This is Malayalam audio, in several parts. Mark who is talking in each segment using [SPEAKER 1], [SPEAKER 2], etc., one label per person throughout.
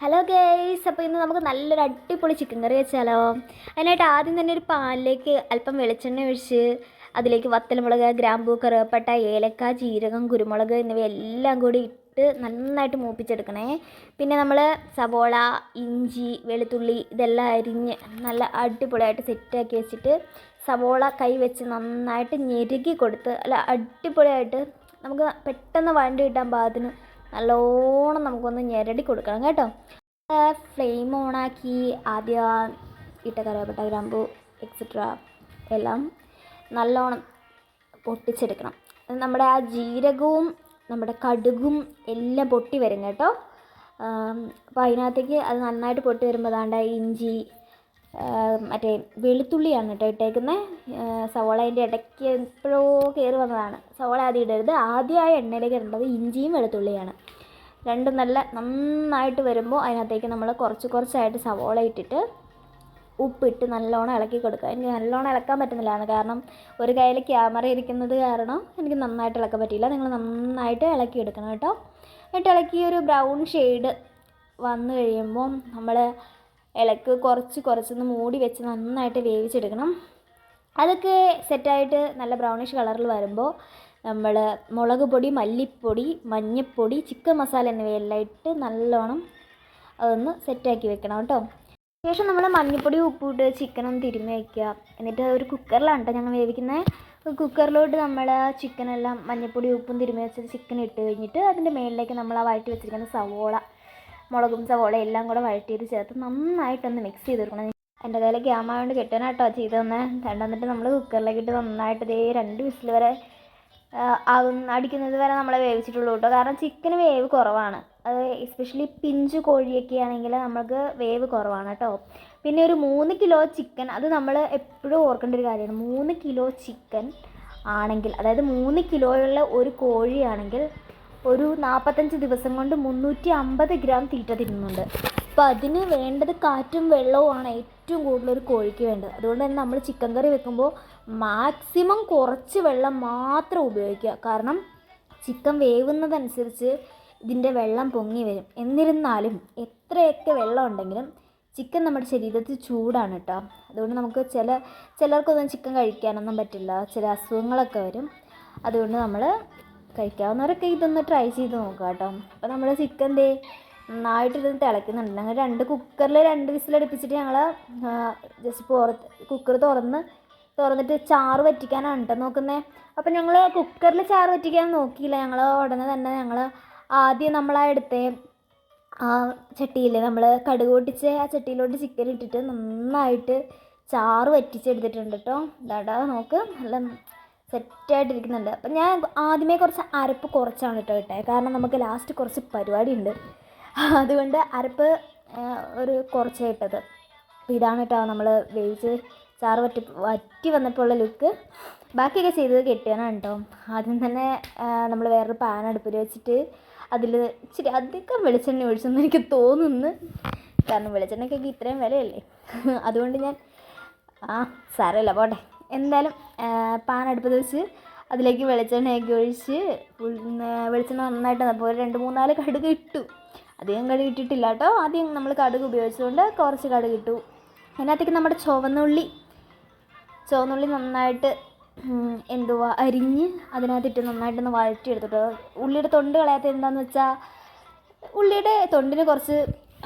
[SPEAKER 1] ഹലോ ഗേയ്സ് അപ്പോൾ ഇന്ന് നമുക്ക് നല്ലൊരു അടിപൊളി ചിക്കൻ കറി വെച്ചാലോ. അതിനായിട്ട് ആദ്യം തന്നെ ഒരു പാനിലേക്ക് അല്പം വെളിച്ചെണ്ണ ഒഴിച്ച് അതിലേക്ക് വത്തൽമുളക് ഗ്രാമ്പൂ കറുവപ്പട്ട ഏലക്ക ജീരകം കുരുമുളക് എന്നിവയെല്ലാം കൂടി ഇട്ട് നന്നായിട്ട് മൂപ്പിച്ചെടുക്കണേ. പിന്നെ നമ്മൾ സവോള ഇഞ്ചി വെളുത്തുള്ളി ഇതെല്ലാം അരിഞ്ഞ് നല്ല അടിപൊളിയായിട്ട് സെറ്റാക്കി വെച്ചിട്ട് സവോള കൈ വെച്ച് നന്നായിട്ട് ഞെരുക്കി കൊടുത്ത് അല്ല അടിപൊളിയായിട്ട് നമുക്ക് പെട്ടെന്ന് വണ്ടി കിട്ടാൻ പാകത്തിന് നല്ലോണം നമുക്കൊന്ന് ഞെരടി കൊടുക്കണം കേട്ടോ. ഫ്ലെയിം ഓണാക്കി ആദ്യം ഇട്ട കറിവേപ്പട്ട ഗ്രാമ്പു എക്സെട്ര എല്ലാം നല്ലോണം പൊട്ടിച്ചെടുക്കണം. നമ്മുടെ ആ ജീരകവും നമ്മുടെ കടുകും എല്ലാം പൊട്ടി വരും കേട്ടോ. അപ്പോൾ അതിനകത്തേക്ക് അത് നന്നായിട്ട് പൊട്ടി വരുമ്പോൾ അതാണ്ട് ഇഞ്ചി മറ്റേ വെളുത്തുള്ളിയാണ് കേട്ടോ ഇട്ടേക്കുന്നത് സവോളേന്റെ ഇടയ്ക്ക് എപ്പോഴോ കയറി വന്നതാണ്. സവോള ആദ്യം ഇടരുത്. ആദ്യമായ എണ്ണയിലേക്ക് ഇടേണ്ടത് ഇഞ്ചിയും വെളുത്തുള്ളിയാണ്. രണ്ടും നല്ല നന്നായിട്ട് വരുമ്പോൾ അതിനകത്തേക്ക് നമ്മൾ കുറച്ച് കുറച്ചായിട്ട് സവോള ഇട്ടിട്ട് ഉപ്പിട്ട് നല്ലോണം ഇളക്കി കൊടുക്കുക. എനിക്ക് നല്ലോണം ഇളക്കാൻ പറ്റുന്നില്ലാണ് കാരണം ഒരു കയ്യിൽ ക്യാമറ ഇരിക്കുന്നത് കാരണം എനിക്ക് നന്നായിട്ട് ഇളക്കാൻ പറ്റിയില്ല. നിങ്ങൾ നന്നായിട്ട് ഇളക്കി എടുക്കണം കേട്ടോ. എന്നിട്ട് ഇളക്കി ഒരു ബ്രൗൺ ഷെയ്ഡ് വന്നു കഴിയുമ്പോൾ നമ്മൾ ഇളക്ക് കുറച്ച് കുറച്ചൊന്ന് മൂടി വെച്ച് നന്നായിട്ട് വേവിച്ചെടുക്കണം. അതൊക്കെ സെറ്റായിട്ട് നല്ല ബ്രൗണിഷ് കളറിൽ വരുമ്പോൾ നമ്മൾ മുളക് പൊടി മല്ലിപ്പൊടി മഞ്ഞൾപ്പൊടി ചിക്കൻ മസാല എന്നിവയെല്ലാം ഇട്ട് നല്ലോണം അതൊന്ന് സെറ്റാക്കി വെക്കണം കേട്ടോ. ശേഷം നമ്മൾ മഞ്ഞൾപ്പൊടി ഉപ്പിട്ട് ചിക്കൻ ഒന്ന് തിരുമ്മി വയ്ക്കുക എന്നിട്ട് ഒരു കുക്കറിലാണ് കേട്ടോ ഞങ്ങൾ വേവിക്കുന്നത് കുക്കറിലോട്ട് നമ്മൾ ചിക്കനെല്ലാം മഞ്ഞൾപ്പൊടി ഉപ്പും തിരുമ്മി വെച്ചത് ചിക്കൻ ഇട്ട് കഴിഞ്ഞിട്ട് അതിന്റെ മേളിലേക്ക് നമ്മൾ ആ വഴറ്റി വെച്ചിരിക്കുന്ന സവോള മുളകും സവോള എല്ലാം കൂടെ വഴറ്റിയത് ചേർത്ത് നന്നായിട്ടൊന്ന് മിക്സ് ചെയ്ത് കൊടുക്കണം എന്റെ കയ്യിൽ ഗ്യാമ കൊണ്ട് ചെയ്ത് തന്നെ രണ്ടെന്നിട്ട് നമ്മൾ കുക്കറിലേക്ക് ഇട്ട് നന്നായിട്ട് ഇതേ രണ്ട് വിസിൽ വരെ ആകുന്ന അടിക്കുന്നത് വരെ നമ്മളെ വേവിച്ചിട്ടുള്ളൂ കേട്ടോ കാരണം ചിക്കന് വേവ് കുറവാണ്. അത് എസ്പെഷ്യലി പിഞ്ചു കോഴിയൊക്കെ ആണെങ്കിൽ നമുക്ക് വേവ് കുറവാണ് കേട്ടോ പിന്നെ ഒരു മൂന്ന് കിലോ ചിക്കൻ അത് നമ്മൾ എപ്പോഴും ഓർക്കേണ്ട ഒരു കാര്യമാണ്. മൂന്ന് കിലോ ചിക്കൻ ആണെങ്കിൽ അതായത് മൂന്ന് കിലോയുള്ള ഒരു കോഴിയാണെങ്കിൽ ഒരു നാൽപ്പത്തഞ്ച് ദിവസം കൊണ്ട് മുന്നൂറ്റി അമ്പത് ഗ്രാം തീറ്റ തിന്നുന്നുണ്ട്. അപ്പോൾ അതിന് വേണ്ടത് കാറ്റും വെള്ളവുമാണ് ഏറ്റവും കൂടുതൽ ഒരു കോഴിക്ക് വേണ്ടത്. അതുകൊണ്ട് തന്നെ നമ്മൾ ചിക്കൻ കറി വെക്കുമ്പോൾ മാക്സിമം കുറച്ച് വെള്ളം മാത്രം ഉപയോഗിക്കുക. കാരണം ചിക്കൻ വേവുന്നതനുസരിച്ച് ഇതിന്റെ വെള്ളം പൊങ്ങി വരും. എന്നിരുന്നാലും എത്രയൊക്കെ വെള്ളം ഉണ്ടെങ്കിലും ചിക്കൻ നമ്മുടെ ശരീരത്തിൽ ചൂടാണ് കേട്ടോ. അതുകൊണ്ട് നമുക്ക് ചില ചിലർക്കൊന്നും ചിക്കൻ കഴിക്കാനൊന്നും പറ്റില്ല. ചില അസുഖങ്ങളൊക്കെ വരും. അതുകൊണ്ട് നമ്മൾ കഴിക്കാവുന്നവരൊക്കെ ഇതൊന്ന് ട്രൈ ചെയ്ത് നോക്കുക കേട്ടോ. അപ്പോൾ നമ്മൾ ചിക്കൻ ദേ നന്നായിട്ടിരുന്ന് തിളയ്ക്കുന്നുണ്ട്. ഞങ്ങൾ രണ്ട് കുക്കറിൽ രണ്ട് വിസിലടുപ്പിച്ചിട്ട് ഞങ്ങൾ ജസ്റ്റ് പുറത്ത് കുക്കർ തുറന്ന് തുറന്നിട്ട് ചാറ് വറ്റിക്കാനാണ് കേട്ടോ നോക്കുന്നത് അപ്പം ഞങ്ങൾ കുക്കറിൽ ചാറ് വറ്റിക്കാൻ നോക്കിയില്ല. ഞങ്ങൾ ഉടനെ തന്നെ ഞങ്ങൾ ആദ്യം നമ്മളാ എടുത്തേ ആ ചട്ടിയിൽ നമ്മൾ കടുക് പൊട്ടിച്ച് ആ ചട്ടിയിലോട്ട് ചിക്കൻ ഇട്ടിട്ട് നന്നായിട്ട് ചാറ് വറ്റിച്ചെടുത്തിട്ടുണ്ട് കേട്ടോ. ഇതാടാ നോക്ക്. നല്ല സെറ്റായിട്ടിരിക്കുന്നുണ്ട്. അപ്പം ഞാൻ ആദ്യമേ കുറച്ച് അരപ്പ് കുറച്ചാണ് കേട്ടോ ഇട്ടേ. കാരണം നമുക്ക് ലാസ്റ്റ് കുറച്ച് പരിപാടി ഉണ്ട് അതുകൊണ്ട് അരപ്പ് ഒരു കുറച്ചേ ഇട്ടത്. അപ്പോൾ ഇതാണ് കേട്ടോ നമ്മൾ വേവിച്ച് ചാറ് വറ്റി വറ്റി വന്നപ്പോൾ ഉള്ള ലുക്ക് ബാക്കിയൊക്കെ ചെയ്തത് കെട്ടിയാണ് കേട്ടോ. ആദ്യം തന്നെ നമ്മൾ വേറൊരു പാൻ അടുപ്പിൽ വെച്ചിട്ട് അതിൽ ഇച്ചിരി അധികം വെളിച്ചെണ്ണ ഒഴിച്ചെന്ന് എനിക്ക് തോന്നുന്നു. കാരണം വെളിച്ചെണ്ണയ്ക്കൊക്കെ ഇത്രയും വിലയല്ലേ? അതുകൊണ്ട് ഞാൻ ആ സാരമില്ല പോട്ടെ. എന്തായാലും പാൻ അടുപ്പത്ത് വെച്ച് അതിലേക്ക് വെളിച്ചെണ്ണയൊക്കെ ഒഴിച്ച് വെളിച്ചെണ്ണ നന്നായിട്ട് അപ്പോൾ രണ്ട് മൂന്നാൽ കടുക് ഇട്ടു. അധികം കടുക് ഇട്ടിട്ടില്ല കേട്ടോ. ആദ്യം നമ്മൾ കടുക് ഉപയോഗിച്ചുകൊണ്ട് കുറച്ച് കടുക് ഇട്ടു. അതിനകത്തേക്ക് നമ്മുടെ ചുവന്നുള്ളി ചുവന്നുള്ളി നന്നായിട്ട് എന്തുവാ അരിഞ്ഞ് അതിനകത്തിട്ട് നന്നായിട്ടൊന്ന് വഴറ്റിയെടുത്തിട്ട് ഉള്ളിയുടെ തൊണ്ട് കളയാത്ത എന്താണെന്ന് വെച്ചാൽ ഉള്ളിയുടെ തൊണ്ടിന് കുറച്ച്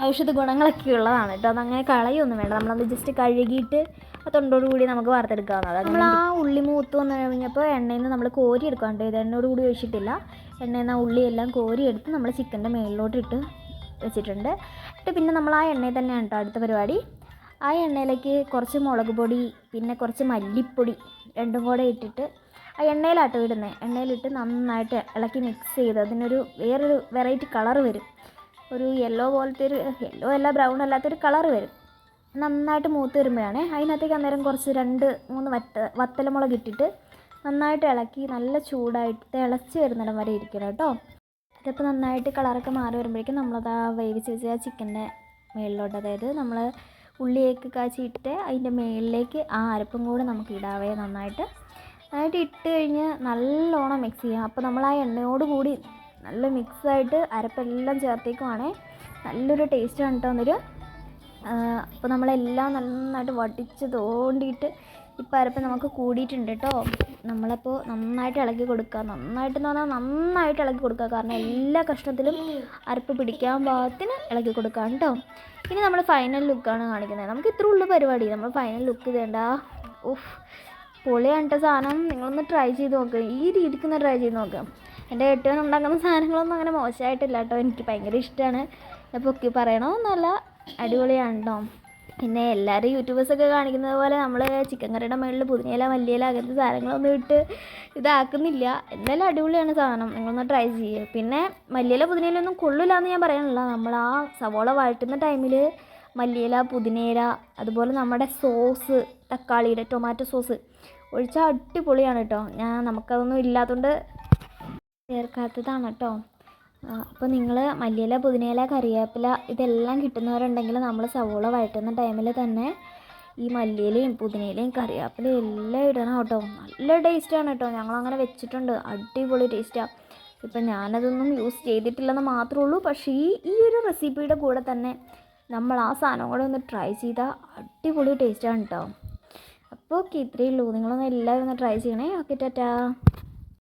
[SPEAKER 1] ഔഷധ ഗുണങ്ങളൊക്കെ ഉള്ളതാണ് കേട്ടോ. അതങ്ങനെ കളയൊന്നും വേണ്ട. നമ്മളത് ജസ്റ്റ് കഴുകിയിട്ട് ആ തൊണ്ടോട് കൂടി നമുക്ക് വറുത്തെടുക്കാവുന്നതാണ്. നമ്മൾ ആ ഉള്ളി മൂത്ത് വന്ന് കഴിഞ്ഞപ്പോൾ എണ്ണയിൽ നിന്ന് നമ്മൾ കോരി എടുക്കാണ്ട് ഇത് എണ്ണയോട് കൂടി ഒഴിച്ചിട്ടില്ല. എണ്ണയിൽ നിന്ന് ആ ഉള്ളിയെല്ലാം കോരി എടുത്ത് നമ്മൾ ചിക്കന്റെ മേളിലോട്ട് ഇട്ട് വെച്ചിട്ടുണ്ട്. എന്നിട്ട് പിന്നെ നമ്മൾ ആ എണ്ണയിൽ തന്നെയാണ് കേട്ടോ അടുത്ത പരിപാടി. ആ എണ്ണയിലേക്ക് കുറച്ച് മുളക് പൊടി പിന്നെ കുറച്ച് മല്ലിപ്പൊടി രണ്ടും കൂടെ ഇട്ടിട്ട് ആ എണ്ണയിലാട്ടോ ഇടുന്നത് എണ്ണയിലിട്ട് നന്നായിട്ട് ഇളക്കി മിക്സ് ചെയ്ത് അതിനൊരു വേറൊരു വെറൈറ്റി കളർ വരും. ഒരു യെല്ലോ പോലത്തെ ഒരു യെല്ലോ അല്ല ബ്രൗൺ അല്ലാത്തൊരു കളർ വരും. നന്നായിട്ട് മൂത്ത് വരുമ്പോഴാണ് അതിനകത്തേക്ക് അന്നേരം കുറച്ച് രണ്ട് മൂന്ന് വറ്റ വത്തലമുളക് ഇട്ടിട്ട് നന്നായിട്ട് ഇളക്കി നല്ല ചൂടായിട്ട് തിളച്ച് വരുന്നിടം വരെ ഇരിക്കണം കേട്ടോ. ഇതിപ്പോൾ നന്നായിട്ട് കളറൊക്കെ മാറി വരുമ്പോഴേക്കും നമ്മളത് ആ വേവിച്ച് വെച്ച ആ ചിക്കന്റെ മേളിലോട്ട് അതായത് നമ്മൾ ഉള്ളിയൊക്കെ കാച്ചിട്ട് അതിന്റെ മേളിലേക്ക് ആ അരപ്പും കൂടെ നമുക്ക് ഇടാവേ നന്നായിട്ട്. നന്നായിട്ട് ഇട്ട് കഴിഞ്ഞ് നല്ലോണം മിക്സ് ചെയ്യാം. അപ്പോൾ നമ്മൾ ആ എണ്ണയോട് കൂടി നല്ല മിക്സായിട്ട് അരപ്പെല്ലാം ചേർത്തേക്കുവാണേ. നല്ലൊരു ടേസ്റ്റാണ് കേട്ടോ അന്നൊരു. അപ്പോൾ നമ്മളെല്ലാം നന്നായിട്ട് വടിച്ച് തോണ്ടിയിട്ട് ഇപ്പം അരപ്പ് നമുക്ക് കൂടിയിട്ടുണ്ട് കേട്ടോ നമ്മളപ്പോൾ നന്നായിട്ട് ഇളക്കി കൊടുക്കുക നന്നായിട്ട് എന്ന് പറഞ്ഞാൽ നന്നായിട്ട് ഇളക്കി കൊടുക്കുക കാരണം എല്ലാ കഷ്ണത്തിലും അരപ്പ് പിടിക്കാൻ പാകത്തിന് ഇളക്കി കൊടുക്കുക കേട്ടോ ഇനി നമ്മൾ ഫൈനൽ ലുക്കാണ് കാണിക്കുന്നത്. നമുക്ക് ഇത്ര ഉള്ളു പരിപാടി. നമ്മൾ ഫൈനൽ ലുക്ക് ഇതേണ്ട. ഉഫ് പൊളിയാണ് സാധനം. നിങ്ങളൊന്ന് ട്രൈ ചെയ്ത് നോക്കുക ഈ രീതിക്ക് ഒന്ന് ട്രൈ ചെയ്ത് നോക്കുക എന്റെ കെട്ടുവൻ ഉണ്ടാക്കുന്ന സാധനങ്ങളൊന്നും അങ്ങനെ മോശമായിട്ടില്ല കേട്ടോ. എനിക്ക് ഭയങ്കര ഇഷ്ടമാണ്. പൊക്കി പറയണമെന്നല്ല അടിപൊളിയാണ് കേട്ടോ പിന്നെ എല്ലാവരും യൂട്യൂബേഴ്സൊക്കെ കാണിക്കുന്നത് പോലെ നമ്മൾ ചിക്കൻ കറിയുടെ മുകളിൽ പുതിനയില മല്ലിയില അങ്ങനത്തെ സാധനങ്ങളൊന്നും ഇട്ട് ഇതാക്കുന്നില്ല. എന്തായാലും അടിപൊളിയാണ് സാധനം. നിങ്ങളൊന്ന് ട്രൈ ചെയ്യുക പിന്നെ മല്ലിയില പുതിനയിലൊന്നും കൊള്ളില്ല എന്ന് ഞാൻ പറയാനില്ല നമ്മൾ ആ സവോള വഴറ്റുന്ന ടൈമിൽ മല്ലിയില പുതിനയില അതുപോലെ നമ്മുടെ സോസ് തക്കാളിയുടെ ടൊമാറ്റോ സോസ് ഒഴിച്ചാൽ അടിപൊളിയാണ് കേട്ടോ. ഞാൻ നമുക്കതൊന്നും ഇല്ലാത്തതുകൊണ്ട് ചേർക്കാത്തതാണ് കേട്ടോ. അപ്പോൾ നിങ്ങൾ മല്ലിയില പുതിനയില കറിവേപ്പില ഇതെല്ലാം കിട്ടുന്നവരുണ്ടെങ്കിൽ നമ്മൾ സവോള വഴറ്റുന്ന ടൈമിൽ തന്നെ ഈ മല്ലിയിലയും പുതിനയിലയും കറിവേപ്പിലയും എല്ലാം ഇടണം കേട്ടോ. നല്ല ടേസ്റ്റാണ് കേട്ടോ. ഞങ്ങളങ്ങനെ വെച്ചിട്ടുണ്ട്. അടിപൊളി ടേസ്റ്റാണ് ഇപ്പം ഞാനതൊന്നും യൂസ് ചെയ്തിട്ടില്ലെന്ന് മാത്രമേ ഉള്ളൂ. പക്ഷേ ഈ ഈ ഒരു റെസിപ്പിയുടെ കൂടെ തന്നെ നമ്മൾ ആ സാധനം കൂടെ ഒന്ന് ട്രൈ ചെയ്താൽ അടിപൊളി ടേസ്റ്റാണ് കേട്ടോ. അപ്പോൾ ഓക്കെ ഇത്രയേ ഉള്ളൂ. നിങ്ങളൊന്ന് എല്ലാവരും ഒന്ന് ട്രൈ ചെയ്യണേ. Okay tata.